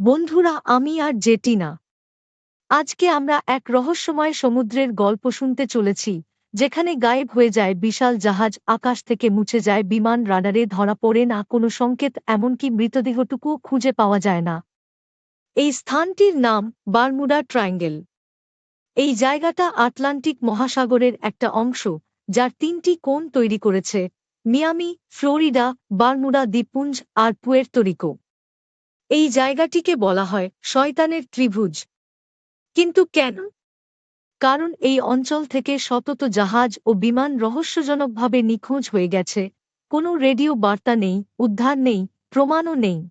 বন্ধুরা, আমি আর জেটি না। আজকে আমরা এক রহস্যময় সমুদ্রের গল্প শুনতে চলেছি, যেখানে গায়েব হয়ে যায় বিশাল জাহাজ, আকাশ থেকে মুছে যায় বিমান রাডারে ধরা পড়ে না, কোনো সংকেত, এমনকি মৃতদেহটুকুও খুঁজে পাওয়া যায় না। এই স্থানটির নাম বারমুডা ট্রায়াঙ্গেল। এই জায়গাটা আটলান্টিক মহাসাগরের একটা অংশ, যার তিনটি কোণ তৈরি করেছে, মিয়ামি, ফ্লোরিডা, বারমুডা দ্বীপপুঞ্জ আর পুয়ের্তরিকো এই জায়গাটিকে বলা হয় শয়তানের ত্রিভুজ। কিন্তু কেন? কারণ এই অঞ্চল থেকে শতত জাহাজ ও বিমান রহস্যজনকভাবে নিখোঁজ হয়ে গেছে। কোনো রেডিও বার্তা নেই, উদ্ধার নেই, প্রমাণও নেই।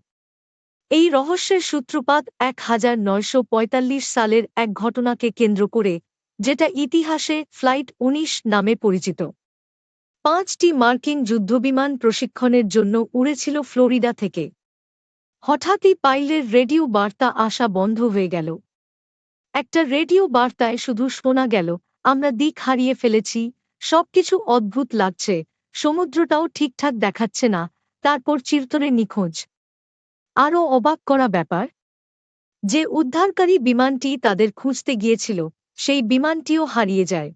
এই রহস্যের সূত্রপাত এক হাজার নয়শো পঁয়তাল্লিশ সালের এক ঘটনাকে কেন্দ্র করে, যেটা ইতিহাসে ফ্লাইট উনিশ নামে পরিচিত। পাঁচটি মার্কিন যুদ্ধবিমান প্রশিক্ষণের জন্য উড়েছিল ফ্লোরিডা থেকে। হঠাৎই পাইলের রেডিও বার্তা আসা বন্ধ হয়ে গেল। একটা রেডিও বার্তায় শুধু শোনা গেল, আমরা দিক হারিয়ে ফেলেছি, সবকিছু অদ্ভুত লাগছে, সমুদ্রটাও ঠিকঠাক দেখাচ্ছে না, তারপর চিরতরে নিখোঁজ। আরও অবাক করা ব্যাপার, যে উদ্ধারকারী বিমানটি তাদের খুঁজতে গিয়েছিল, সেই বিমানটিও হারিয়ে যায়।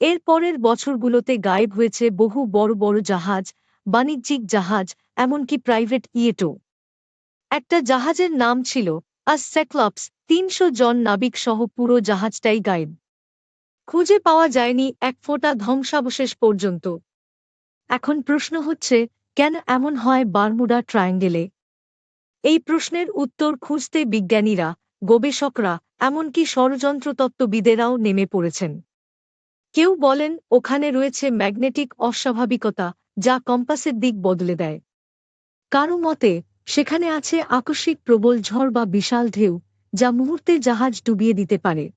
এর পরের বছরগুলোতে গায়েব হয়েছে বহু বড় বড় জাহাজ, বাণিজ্যিক জাহাজ, এমনকি প্রাইভেট ইয়েটো একটা জাহাজের নাম ছিল আস সেক্লপস তিনশো জন নাবিক সহ পুরো জাহাজটাই গায়েব। খুঁজে পাওয়া যায়নি এক ফোঁটা ধ্বংসাবশেষ পর্যন্ত। এখন প্রশ্ন হচ্ছে, কেন এমন হয় বারমুডা ট্রায়াঙ্গেলে? এই প্রশ্নের উত্তর খুঁজতে বিজ্ঞানীরা, গবেষকরা, এমনকি ষড়যন্ত্রতত্ত্ববিদেরাও নেমে পড়েছেন। কেউ বলেন, ওখানে রয়েছে ম্যাগনেটিক অস্বাভাবিকতা, যা কম্পাসের দিক বদলে দেয়। কারও মতে সেখানে আছে আকস্মিক প্রবল ঝড় বা বিশাল ঢেউ, যা মুহূর্তে জাহাজ ডুবিয়ে দিতে পারে।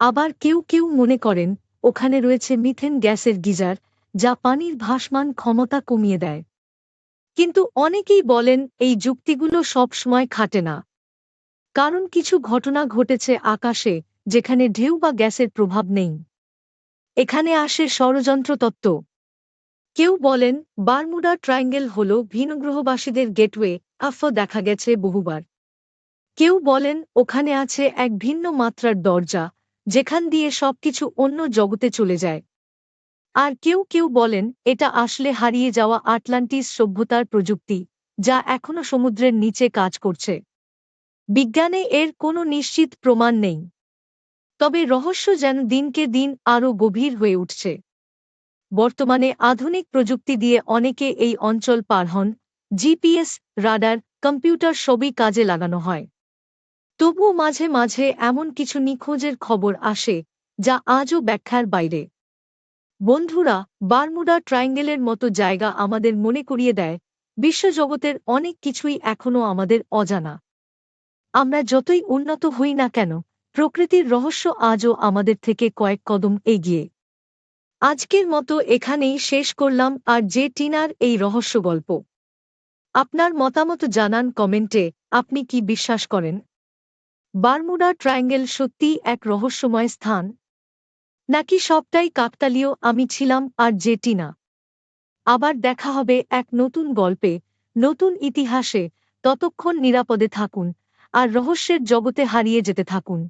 আবার কেউ কেউ মনে করেন, ওখানে রয়েছে মিথেন গ্যাসের গিজার, যা পানির ভাসমান ক্ষমতা কমিয়ে দেয়। কিন্তু অনেকেই বলেন, এই যুক্তিগুলো সব সময় খাটে না। কারণ কিছু ঘটনা ঘটেছে আকাশে, যেখানে ঢেউ বা গ্যাসের প্রভাব নেই। এখানে আসে ষড়যন্ত্র তত্ত্ব। কেউ বলেন, বারমুডা ট্রায়াঙ্গেল হল ভিনগ্রহবাসীদের গেটওয়ে, আফ, দেখা গেছে বহুবার। কেউ বলেন, ওখানে আছে এক ভিন্ন মাত্রার দরজা, যেখান দিয়ে সবকিছু অন্য জগতে চলে যায়। আর কেউ কেউ বলেন, এটা আসলে হারিয়ে যাওয়া আটলান্টিস সভ্যতার প্রযুক্তি, যা এখনও সমুদ্রের নিচে কাজ করছে। বিজ্ঞানে এর কোনো নিশ্চিত প্রমাণ নেই। তবে রহস্য যেন দিনকে দিন আরও গভীর হয়ে উঠছে। বর্তমানে আধুনিক প্রযুক্তি দিয়ে অনেকে এই অঞ্চল পার হন, জিপিএস, রাডার, কম্পিউটার সবই কাজে লাগানো হয়। তবুও মাঝে মাঝে এমন কিছু নিখোঁজের খবর আসে, যা আজও ব্যাখ্যার বাইরে। বন্ধুরা, বারমুডা ট্রায়াঙ্গেলের মতো জায়গা আমাদের মনে করিয়ে দেয়, বিশ্বজগতের অনেক কিছুই এখনও আমাদের অজানা। আমরা যতই উন্নত হই না কেন, প্রকৃতির রহস্য আজও আমাদের থেকে কয়েক কদম এগিয়ে। আজকের মতো এখানেই শেষ করলাম, আর যে টিনার এই রহস্য গল্প। আপনার মতামত জানান কমেন্টে, আপনি কি বিশ্বাস করেন? বারমুডা ট্রায়াঙ্গেল সত্যিই এক রহস্যময় স্থান? নাকি সবটাই কাকতালীয়, আমি ছিলাম আর যে টিনা? আবার দেখা হবে এক নতুন গল্পে, নতুন ইতিহাসে, ততক্ষণ নিরাপদে থাকুন, আর রহস্যের জগতে হারিয়ে যেতে থাকুন।